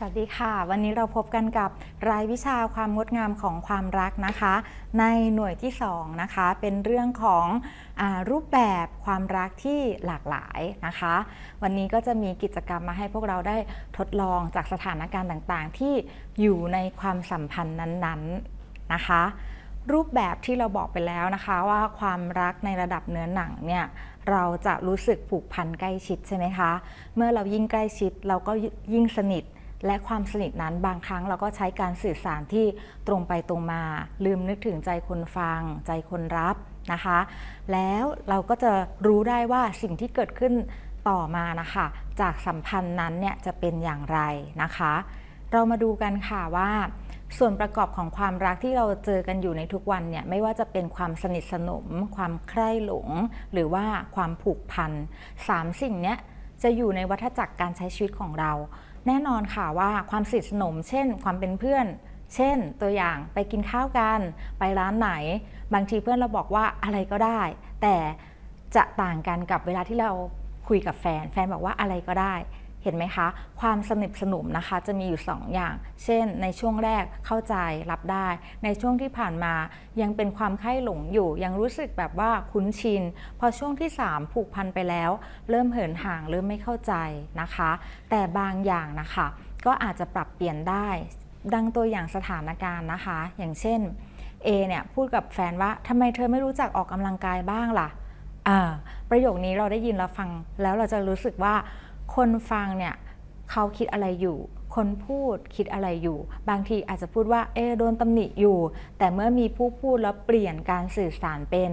สวัสดีค่ะ วันนี้เราพบกันกับรายวิชาความงดงามของความรักนะคะ ในหน่วยที่2นะคะเป็นเรื่องของอรูปแบบความรักที่หลากหลายนะคะ วันนี้ก็จะมีกิจกรรมมาให้พวกเราได้ทดลองจากสถานการณ์ต่างๆ ที่อยู่ในความสัมพันธ์นั้นๆนะคะ รูปแบบที่เราบอกไปแล้วนะคะว่าความรักในระดับเนื้อหนังเนี่ยเราจะรู้สึกผูกพันใกล้ชิดใช่ไหมคะ เมื่อเรายิ่งใกล้ชิดเราก็ยิ่งสนิท และความสนิทนั้นบางครั้งเราก็ใช้การสื่อสารที่ตรงไปตรงมา ลืมนึกถึงใจคนฟัง ใจคนรับนะคะ แล้วเราก็จะรู้ได้ว่าสิ่งที่เกิดขึ้นต่อมานะคะ จากสัมพันธ์นั้นเนี่ยจะเป็นอย่างไรนะคะ เรามาดูกันค่ะว่าส่วนประกอบของความรักที่เราเจอกันอยู่ในทุกวันเนี่ยไม่ว่าจะเป็นความสนิทสนม ความใคร่หลง หรือว่าความผูกพันสามสิ่งเนี้ยจะอยู่ในวัฏจักรการใช้ชีวิตของเรา แน่นอนค่ะว่าความสนิทสนม เช่น ความเป็นเพื่อน เช่น ตัวอย่างไปกินข้าวกัน ไปร้านไหน บางทีเพื่อนเราบอกว่าอะไรก็ได้ แต่จะต่างกันกับเวลาที่เราคุยกับแฟน แฟนบอกว่าอะไรก็ได้ เห็นไหมคะ ความสนิทสนมนะคะจะมีอยู่ 2 อย่าง เช่น ในช่วงแรกเข้าใจรับได้ ในช่วงที่ผ่านมายังเป็นความใคร่หลงอยู่ ยังรู้สึกแบบว่าคุ้นชิน พอช่วงที่ 3 ผูกพันไปแล้ว เริ่มเหินห่างเริ่มไม่เข้าใจนะคะ แต่บางอย่างนะคะ ก็อาจจะปรับเปลี่ยนได้ ดังตัวอย่างสถานการณ์นะคะ อย่างเช่น A เนี่ยพูดกับแฟนว่าทำไมเธอไม่รู้จักออกกำลังกายบ้างล่ะอ่าประโยคนี้เราได้ยินแล้วฟังแล้วเราจะรู้สึกว่า คนฟังเนี่ยเขาคิดอะไรอยู่ คนพูดคิดอะไรอยู่ บางทีอาจจะพูดว่าเออโดนตำหนิอยู่ แต่เมื่อมีผู้พูดแล้วเปลี่ยนการสื่อสารเป็น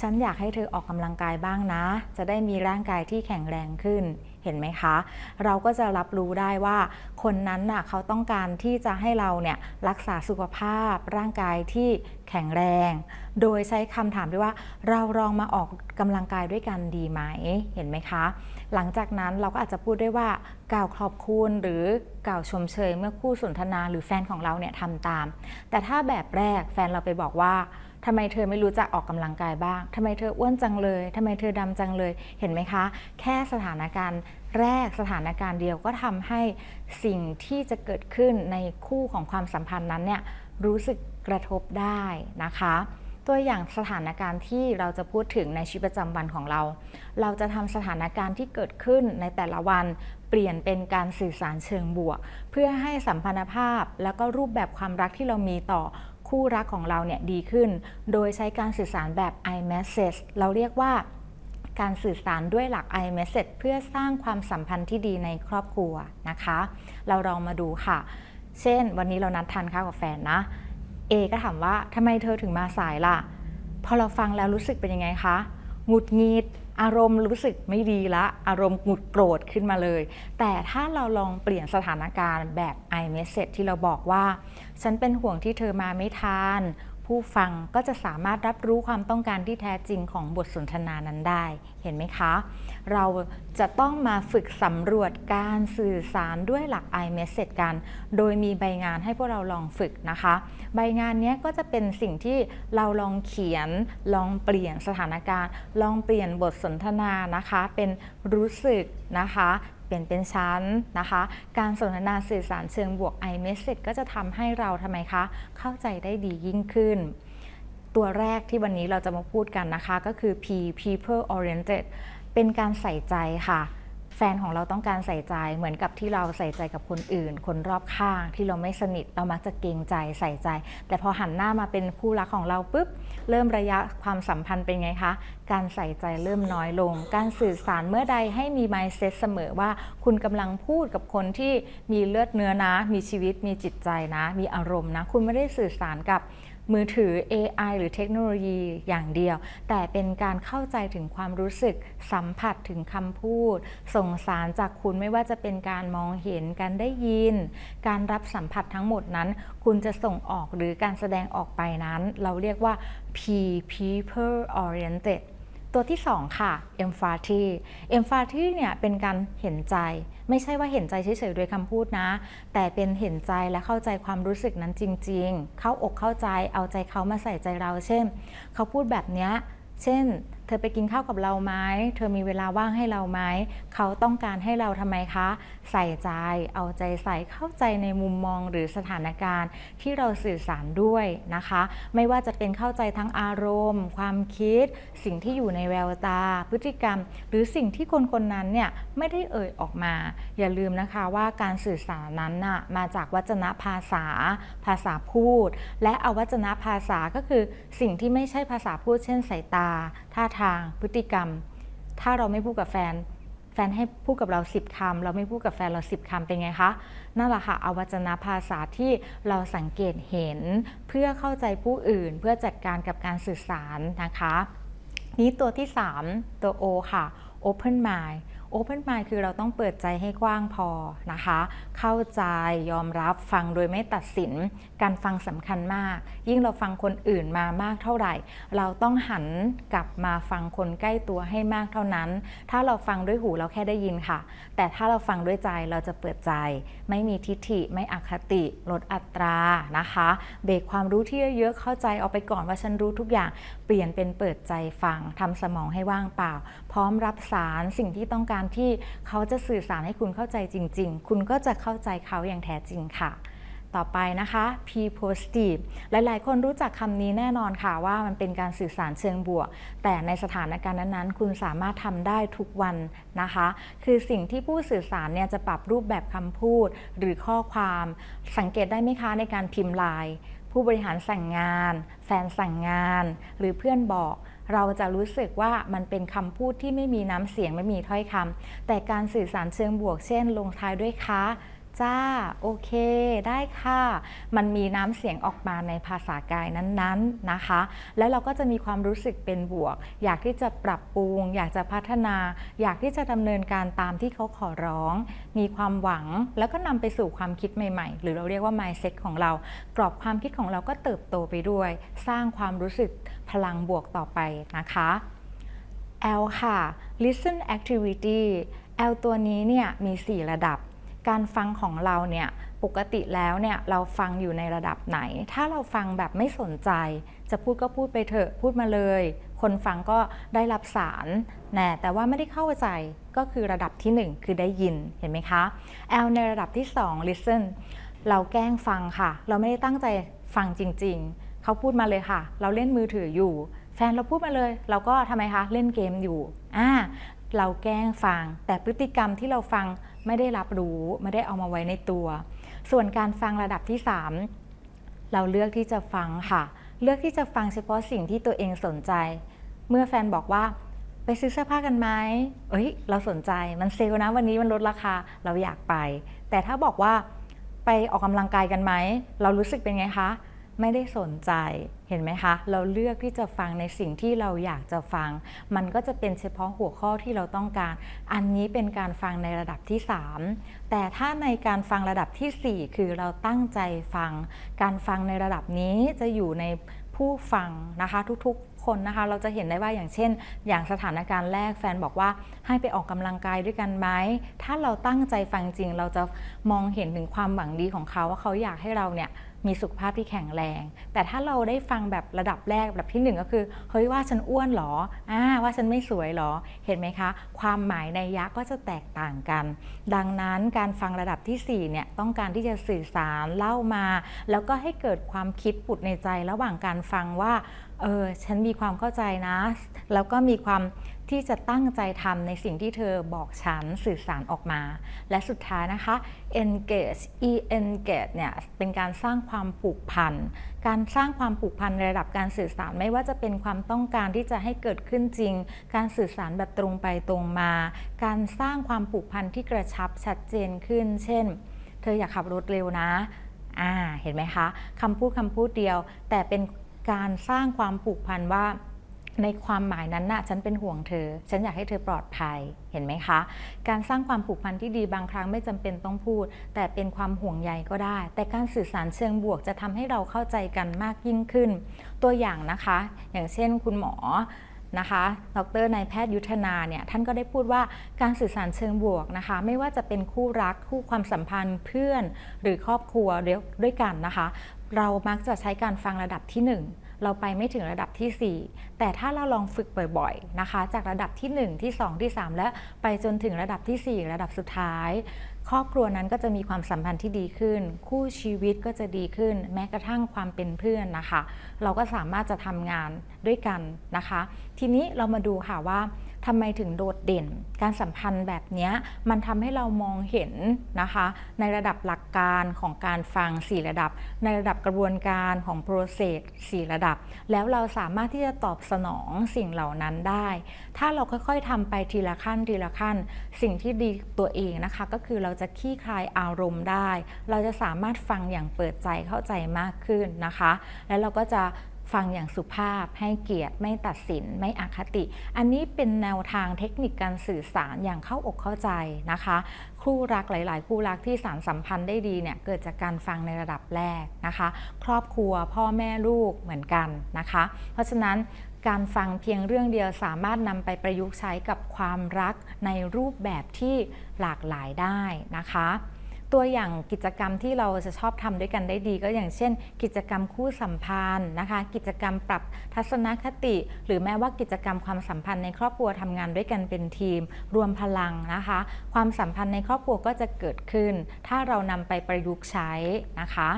ฉันอยากให้เธอออกกำลังกายบ้างนะ จะได้มีร่างกายที่แข็งแรงขึ้นเห็นไหมคะ เราก็จะรับรู้ได้ว่า คนนั้นน่ะเขาต้องการที่จะให้เราเนี่ยรักษาสุขภาพร่างกายที่แข็งแรง โดยใช้คำถามด้วยว่าเราลองมาออกกำลังกายด้วยกันดีไหม เห็นไหมคะ หลังจากนั้นเราก็อาจจะพูดได้ว่ากล่าวขอบคุณหรือกล่าวชมเชยเมื่อคู่สนทนาหรือแฟนของเราเนี่ยทำตาม แต่ถ้าแบบแรกแฟนเราไปบอกว่า ทำไมเธอไม่รู้จักออกกำลังกายบ้างทำไมเธออ้วนจังเลยทำไมเธอดำจังเลย เห็นไหมคะ แค่สถานการณ์แรกสถานการณ์เดียวก็ทำให้สิ่งที่จะเกิดขึ้นในคู่ของความสัมพันธ์นั้นเนี่ยรู้สึกกระทบได้นะคะ ตัวอย่างสถานการณ์ที่เราจะพูดถึงในชีวิตประจำวันของเรา เราจะทำสถานการณ์ที่เกิดขึ้นในแต่ละวันเปลี่ยนเป็นการสื่อสารเชิงบวก เพื่อให้สัมพันธภาพ แล้วก็รูปแบบความรักที่เรามีต่อ คู่รักของเราเนี่ยดีขึ้น โดยใช้การสื่อสารแบบ iMessage เราเรียกว่าการสื่อสารด้วยหลัก iMessage เพื่อสร้างความสัมพันธ์ที่ดีในครอบครัวนะคะ เราลองมาดูค่ะ เช่น วันนี้เรานัดทานข้าวกับแฟนนะ A ก็ถามว่าทำไมเธอถึงมาสายล่ะ พอเราฟังแล้วรู้สึกเป็นยังไงคะ หงุดหงิด อารมณ์รู้สึกไม่ดีละ อารมณ์หงุดโกรธขึ้นมาเลย แต่ถ้าเราลองเปลี่ยนสถานการณ์แบบ iMessage ที่เราบอกว่า ฉันเป็นห่วงที่เธอมาไม่ทัน ผู้ฟังก็จะสามารถรับรู้ความต้องการที่แท้จริงของบทสนทนานั้นได้ เห็นไหมคะ เราจะต้องมาฝึกสำรวจการสื่อสารด้วยหลัก iMessage กัน โดยมีใบงานให้พวกเราลองฝึกนะคะ ใบงานนี้ก็จะเป็นสิ่งที่เราลองเขียน ลองเปลี่ยนสถานการณ์ ลองเปลี่ยนบทสนทนานะคะ เป็นรู้สึกนะคะ เปลี่ยนเป็นชั้นนะคะ การสนทนาสื่อสารเชิงบวก iMessage ก็จะทำให้เราทำไมคะ เข้าใจได้ดียิ่งขึ้น ตัวแรกที่วันนี้เราจะมาพูดกันนะคะ ก็คือ P people oriented เป็นการใส่ใจค่ะ แฟนของเราต้องการใส่ใจเหมือนกับที่เราใส่ใจกับคนอื่น คนรอบข้างที่เราไม่สนิทเรามักจะเกรงใจใส่ใจ แต่พอหันหน้ามาเป็นคู่รักของเราปุ๊บเริ่มระยะความสัมพันธ์เป็นไงคะ การใส่ใจเริ่มน้อยลง การสื่อสารเมื่อใดให้มี mindset เสมอว่า คุณกำลังพูดกับคนที่มีเลือดเนื้อนะ มีชีวิตมีจิตใจนะ มีอารมณ์นะ คุณไม่ได้สื่อสารกับ มือถือ AI หรือเทคโนโลยีอย่างเดียว แต่เป็นการเข้าใจถึงความรู้สึกสัมผัสถึงคำพูด ส่งสารจากคุณไม่ว่าจะเป็นการมองเห็นการได้ยิน การรับสัมผัสทั้งหมดนั้น คุณจะส่งออกหรือการแสดงออกไปนั้น เราเรียกว่า P people oriented ตัวที่ 2 ค่ะ empathy empathy เนี่ยเป็นการเห็นใจ ไม่ใช่ว่าเห็นใจเฉยๆโดยคำพูดนะ แต่เป็นเห็นใจและเข้าใจความรู้สึกนั้นจริง ๆ เข้าอกเข้าใจเอาใจเขามาใส่ใจเรา เช่น เขาพูดแบบเนี้ยเช่น ธอไปกินข้าวกับเราไหมเธอมีเวลาว่างให้เราไหม เขาต้องการให้เราทำไมคะ ใส่ใจ เอาใจใส่เข้าใจในมุมมองหรือสถานการณ์ที่เราสื่อสารด้วยนะคะ ไม่ว่าจะเป็นเข้าใจทั้งอารมณ์ ความคิด สิ่งที่อยู่ในแววตา พฤติกรรม หรือสิ่งที่คนคนนั้นเนี่ยไม่ได้เอ่ยออกมา อย่าลืมนะคะว่าการสื่อสารนั้นน่ะมาจากวจนภาษา ภาษาพูด และอวัจนภาษาก็คือสิ่งที่ไม่ใช่ภาษาพูดเช่นสายตาท่าทางพฤติกรรม ถ้าเราไม่พูดกับแฟน แฟนให้พูดกับเรา 10คำเราไม่พูดกับแฟนเรา 10คำเป็นไงคะนั่นแหละค่ะอวัจนภาษาที่เราสังเกตเห็น เพื่อเข้าใจผู้อื่น เพื่อจัดการกับการสื่อสารนะคะ นี้ตัวที่ 3 ตัว O ค่ะ Open Mind Open Mind คือเราต้องเปิดใจให้กว้างพอนะคะ เข้าใจยอมรับฟังโดยไม่ตัดสิน การฟังสำคัญมาก ยิ่งเราฟังคนอื่นมามากเท่าไหร่ เราต้องหันกลับมาฟังคนใกล้ตัวให้มากเท่านั้น ถ้าเราฟังด้วยหูเราแค่ได้ยินค่ะ แต่ถ้าเราฟังด้วยใจเราจะเปิดใจ ไม่มีทิฐิ ไม่อคติลดอัตรานะคะ เบรกความรู้ที่เยอะๆเข้าใจเอาไปก่อนว่าฉันรู้ทุกอย่างเปลี่ยนเป็นเปิดใจฟังทำสมองให้ว่างเปล่า พร้อมรับสารสิ่งที่ต้องการที่เขาจะสื่อสารให้คุณเข้าใจจริง ๆ คุณก็จะเข้าใจเขาอย่างแท้จริงค่ะต่อไปนะคะ P positive หลาย ๆ คนรู้จักคำนี้แน่นอนค่ะว่ามันเป็นการสื่อสารเชิงบวก แต่ในสถานการณ์นั้น ๆ คุณสามารถทำได้ทุกวันนะคะ คือสิ่งที่ผู้สื่อสารเนี่ยจะปรับรูปแบบคำพูดหรือข้อความ สังเกตได้ไหมคะในการพิมพ์ไลน์ผู้บริหารสั่งงาน แฟนสั่งงาน หรือเพื่อนบอก เราจะรู้สึกว่ามันเป็นคำพูดที่ไม่มีน้ำเสียงไม่มีถ้อยคำแต่การสื่อสารเชิงบวกเช่น ลงท้ายด้วยคะ จ้า โอเค ได้ค่ะ มันมีน้ำเสียงออกมาในภาษากายนั้นๆนะคะ แล้วเราก็จะมีความรู้สึกเป็นบวก อยากที่จะปรับปรุง อยากจะพัฒนา อยากที่จะดำเนินการตามที่เขาขอร้อง มีความหวัง แล้วก็นำไปสู่ความคิดใหม่ๆ หรือเราเรียกว่า mindset ของเรา กรอบความคิดของเราก็เติบโตไปด้วย สร้างความรู้สึกพลังบวกต่อไปนะคะ L ค่ะ listen activity L ตัวนี้เนี่ยมี 4 ระดับ การฟังของเราเนี่ยปกติแล้วเนี่ยเราฟังอยู่ในระดับไหน ถ้าเราฟังแบบไม่สนใจ จะพูดก็พูดไปเถอะพูดมาเลย คนฟังก็ได้รับสารแน่แต่ว่าไม่ได้เข้าใจก็คือระดับที่ 1 คือได้ยินเห็นไหมคะ L ในระดับที่ 2 listen เราแกล้งฟังค่ะ เราไม่ได้ตั้งใจฟังจริง ๆ เขาพูดมาเลยค่ะ เราเล่นมือถืออยู่ แฟนเราพูดมาเลย เราก็ทำไมคะเล่นเกมอยู่อ่าเราแกล้งฟัง แต่พฤติกรรมที่เราฟัง ไม่ได้รับรู้ไม่ได้เอามาไว้ในตัว ส่วนการฟังระดับที่ 3 เราเลือกที่จะฟังค่ะ เลือกที่จะฟังเฉพาะสิ่งที่ตัวเองสนใจ เมื่อแฟนบอกว่าไปซื้อเสื้อผ้ากันไหมเอ้ย เราสนใจมันเซลนะวันนี้มันลดราคาเราอยากไป แต่ถ้าบอกว่าไปออกกำลังกายกันไหมเรารู้สึกเป็นไงคะ ไม่ได้สนใจเห็นไหมคะ เราเลือกที่จะฟังในสิ่งที่เราอยากจะฟัง มันก็จะเป็นเฉพาะหัวข้อที่เราต้องการ อันนี้เป็นการฟังในระดับที่ 3 แต่ถ้าในการฟังระดับทีสี่4 คือเราตั้งใจฟัง การฟังในระดับนี้จะอยู่ในผู้ฟังนะคะทุกๆ คนนะคะ เราจะเห็นได้ว่าอย่างเช่น อย่างสถานการณ์แรกแฟนบอกว่าให้ไปออกกำลังกายด้วยกันไหมถ้าเราตั้งใจฟังจริง เราจะมองเห็นถึงความหวังดีของเขาว่าเขาอยากให้เราเนี่ย มีสุขภาพที่แข็งแรง แต่ถ้าเราได้ฟังแบบระดับแรกแบบที่ 1 ก็คือ เฮ้ยว่าฉันอ้วนหรออ่าว่าฉันไม่สวยหรอ เห็นไหมคะ ความหมายในยะก็จะแตกต่างกัน ดังนั้นการฟังระดับที่4เนี่ยต้องการที่จะสื่อสารเล่ามา แล้วก็ให้เกิดความคิดผุดในใจระหว่างการฟังว่าเออฉันมีความเข้าใจนะ แล้วก็มีความ ที่จะตั้งใจทำในสิ่งที่เธอบอกฉันสื่อสารออกมา และสุดท้ายนะคะ engage e engage เนี่ยเป็นการสร้างความผูกพัน การสร้างความผูกพันในระดับการสื่อสารไม่ว่าจะเป็นความต้องการที่จะให้เกิดขึ้นจริง การสื่อสารแบบตรงไปตรงมา การสร้างความผูกพันที่กระชับชัดเจนขึ้น เช่น เธออยากขับรถเร็วนะอ่าเห็นไหมคะคำพูดคำพูดเดียว แต่เป็นการสร้างความผูกพันว่า ในความหมายนั้นน่ะฉันเป็นห่วงเธอ ฉันอยากให้เธอปลอดภัยเห็นไหมคะ การสร้างความผูกพันที่ดีบางครั้งไม่จำเป็นต้องพูด แต่เป็นความห่วงใยก็ได้ แต่การสื่อสารเชิงบวกจะทำให้เราเข้าใจกันมากยิ่งขึ้น ตัวอย่างนะคะ อย่างเช่นคุณหมอนะคะดรนายแพทย์ยุทธนาเนี่ยท่านก็ได้พูดว่าการสื่อสารเชิงบวกนะคะ ไม่ว่าจะเป็นคู่รักคู่ความสัมพันธ์เพื่อน หรือครอบครัวเดียวด้วยกันนะคะ เรามักจะใช้การฟังระดับที่ 1 เราไปไม่ถึงระดับที่ 4 แต่ถ้าเราลองฝึกบ่อยๆนะคะ จากระดับที่ 1 ที่ 2 ที่ 3 และไปจนถึงระดับที่ 4 ระดับสุดท้าย ครอบครัวนั้นก็จะมีความสัมพันธ์ที่ดีขึ้น คู่ชีวิตก็จะดีขึ้น แม้กระทั่งความเป็นเพื่อนนะคะ เราก็สามารถจะทำงานด้วยกันนะคะ ทีนี้เรามาดูค่ะว่า ทำไมถึงโดดเด่น การสัมพันธ์แบบนี้มันทำให้เรามองเห็นนะคะ ในระดับหลักการของการฟัง 4 ระดับ ในระดับกระบวนการของ process 4ระดับ แล้วเราสามารถที่จะตอบสนองสิ่งเหล่านั้นได้ ถ้าเราค่อยๆทำไปทีละขั้นทีละขั้น สิ่งที่ดีตัวเองนะคะ ก็คือเราจะขี้คลายอารมณ์ได้ เราจะสามารถฟังอย่างเปิดใจเข้าใจมากขึ้นนะคะ แล้วเราก็จะ ฟังอย่างสุภาพให้เกียรติไม่ตัดสินไม่อคติ อันนี้เป็นแนวทางเทคนิคการสื่อสารอย่างเข้าอกเข้าใจนะคะ คู่รักหลาย ๆ คู่รักที่สารสัมพันธ์ได้ดีเนี่ยเกิดจากการฟังในระดับแรกนะคะ ครอบครัวพ่อแม่ลูกเหมือนกันนะคะ เพราะฉะนั้นการฟังเพียงเรื่องเดียวสามารถนำไปประยุกต์ใช้กับความรักในรูปแบบที่หลากหลายได้นะคะ ตัวอย่างกิจกรรมที่เราจะชอบทำด้วยกันได้ดี ก็อย่างเช่น กิจกรรมคู่สัมพันธ์นะคะ กิจกรรมปรับทัศนคติ หรือแม้ว่ากิจกรรมความสัมพันธ์ในครอบครัวทำงานด้วยกันเป็นทีม รวมพลังนะคะ ความสัมพันธ์ในครอบครัวก็จะเกิดขึ้น ถ้าเรานำไปประยุกต์ใช้นะคะ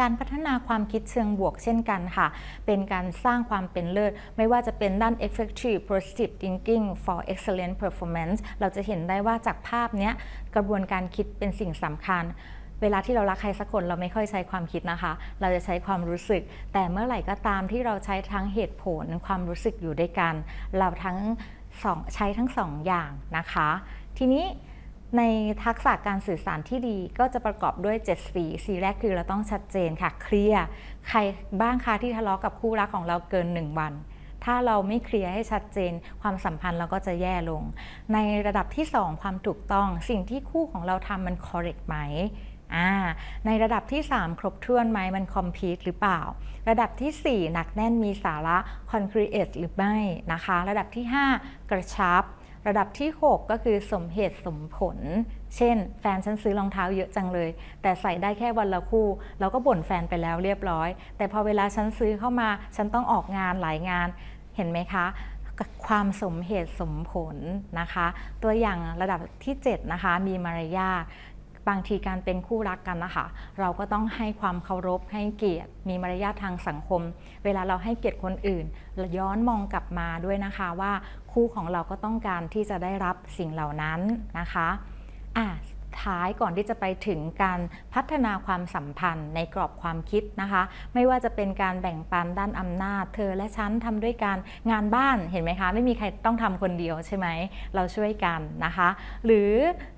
การพัฒนาความคิดเชิงบวกเช่นกันค่ะ เป็นการสร้างความเป็นเลิศ ไม่ว่าจะเป็นด้าน effective positive thinking for excellent performance เราจะเห็นได้ว่าจากภาพนี้กระบวนการคิดเป็นสิ่งสำคัญเวลาที่เรารักใครสักคนเราไม่ค่อยใช้ความคิดนะคะ เราจะใช้ความรู้สึก แต่เมื่อไหร่ก็ตามที่เราใช้ทั้งเหตุผลความรู้สึกอยู่ด้วยกัน เราทั้งสองใช้ทั้งสองอย่างนะคะ ทีนี้ ในทักษะการสื่อสารที่ดีก็จะประกอบด้วย 7 สี สีแรกคือเราต้องชัดเจนค่ะ เคลียร์ใครบ้างคะที่ทะเลาะกับคู่รักของเราเกิน 1 วัน ถ้าเราไม่เคลียร์ให้ชัดเจน ความสัมพันธ์เราก็จะแย่ลง ในระดับที่ 2 ความถูกต้อง สิ่งที่คู่ของเราทำมัน correct ไหมในระดับที่ 3 ครบถ้วนไหมมันคอมพลีทหรือเปล่า ระดับที่ 4 หนักแน่นมีสาระคอนครีเอทหรือไม่นะคะ ระดับที่ 5 กระชับ ระดับที่ 6 ก็คือสมเหตุสมผล เช่น แฟนฉันซื้อรองเท้าเยอะจังเลย แต่ใส่ได้แค่วันละคู่ เราก็บ่นแฟนไปแล้วเรียบร้อย แต่พอเวลาฉันซื้อเข้ามา ฉันต้องออกงานหลายงาน เห็นไหมคะความสมเหตุสมผลนะคะ ตัวอย่างระดับที่ 7 นะคะ มีมารยาทบางทีการเป็นคู่รักกันนะคะ เราก็ต้องให้ความเคารพให้เกียรติ มีมารยาททางสังคม เวลาเราให้เกียรติคนอื่นย้อนมองกลับมาด้วยนะคะว่า คู่ของเราก็ต้องการที่จะได้รับสิ่งเหล่านั้นนะคะอะ ท้ายก่อนที่จะไปถึงการพัฒนาความสัมพันธ์ในกรอบความคิดนะคะ ไม่ว่าจะเป็นการแบ่งปันด้านอำนาจ เธอและฉันทำด้วยกันงานบ้านเห็นไหมคะ ไม่มีใครต้องทำคนเดียวใช่ไหมเราช่วยกันนะคะ หรือ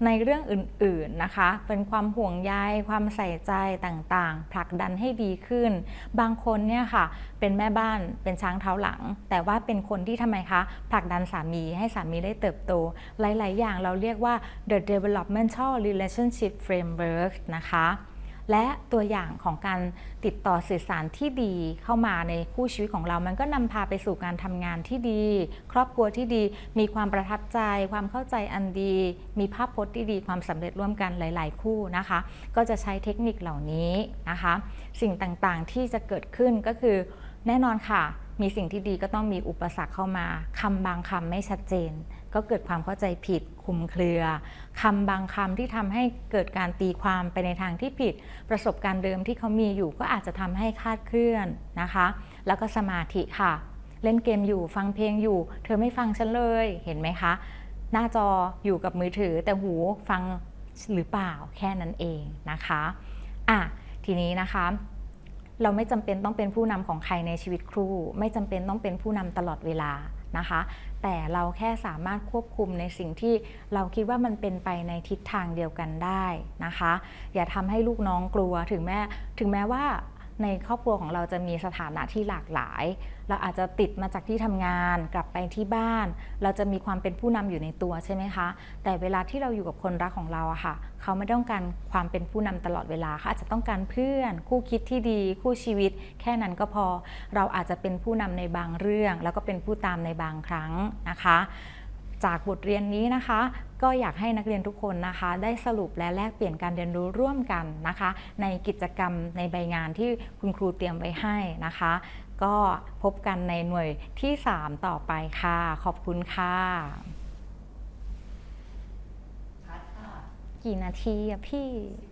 ในเรื่องอื่นๆนะคะ เป็นความห่วงใยความใส่ใจต่างๆ ผลักดันให้ดีขึ้น บางคนเนี่ยค่ะเป็นแม่บ้านเป็นช้างเท้าหลัง แต่ว่าเป็นคนที่ทำไมคะผลักดันสามีให้สามีได้เติบโต หลาย ๆ อย่างเราเรียกว่า the developmental relationship framework นะคะ และตัวอย่างของการติดต่อสื่อสารที่ดีเข้ามาในคู่ชีวิตของเรา มันก็นำพาไปสู่การทำงานที่ดี ครอบครัวที่ดี มีความประทับใจ ความเข้าใจอันดี มีภาพพจน์ที่ดี ความสำเร็จร่วมกันหลาย ๆ คู่นะคะ ก็จะใช้เทคนิคเหล่านี้นะคะ สิ่งต่างๆที่จะเกิดขึ้นก็คือแน่นอนค่ะ มีสิ่งที่ดีก็ต้องมีอุปสรรคเข้ามาคำบางคำไม่ชัดเจน ก็เกิดความเข้าใจผิดคุมเครือคำบางคำที่ทำให้เกิดการตีความไปในทางที่ผิด ประสบการณ์เดิมที่เขามีอยู่ก็อาจจะทำให้คาดเคลื่อนนะคะ แล้วก็สมาธิค่ะ เล่นเกมอยู่ฟังเพลงอยู่ เธอไม่ฟังฉันเลยเห็นไหมคะ หน้าจออยู่กับมือถือแต่หูฟังหรือเปล่าแค่นั้นเองนะคะอะทีนี้นะคะ เราไม่จำเป็นต้องเป็นผู้นำของใครในชีวิตครู ไม่จำเป็นต้องเป็นผู้นำตลอดเวลานะคะ แต่เราแค่สามารถควบคุมในสิ่งที่เราคิดว่ามันเป็นไปในทิศทางเดียวกันได้นะคะ อย่าทำให้ลูกน้องกลัวถึงแม้ถึงแม้ว่า ในครอบครัวของเราจะมีสถานะที่หลากหลาย เราอาจจะติดมาจากที่ทำงานกลับไปที่บ้าน เราจะมีความเป็นผู้นำอยู่ในตัวใช่ไหมคะ แต่เวลาที่เราอยู่กับคนรักของเราอะค่ะ เขาไม่ต้องการความเป็นผู้นำตลอดเวลาเขาอาจจะต้องการเพื่อน คู่คิดที่ดี คู่ชีวิต แค่นั้นก็พอ เราอาจจะเป็นผู้นำในบางเรื่อง แล้วก็เป็นผู้ตามในบางครั้งนะคะ จากบทเรียนนี้นะคะ ก็อยากให้นักเรียนทุกคนนะคะ ได้สรุปและแลกเปลี่ยนการเรียนรู้ร่วมกันนะคะ ในกิจกรรมในใบงานที่คุณครูเตรียมไว้ให้นะคะ ก็พบกันในหน่วยที่ 3 ต่อไปค่ะ ขอบคุณค่ะกี่นาทีอะพี่สิบ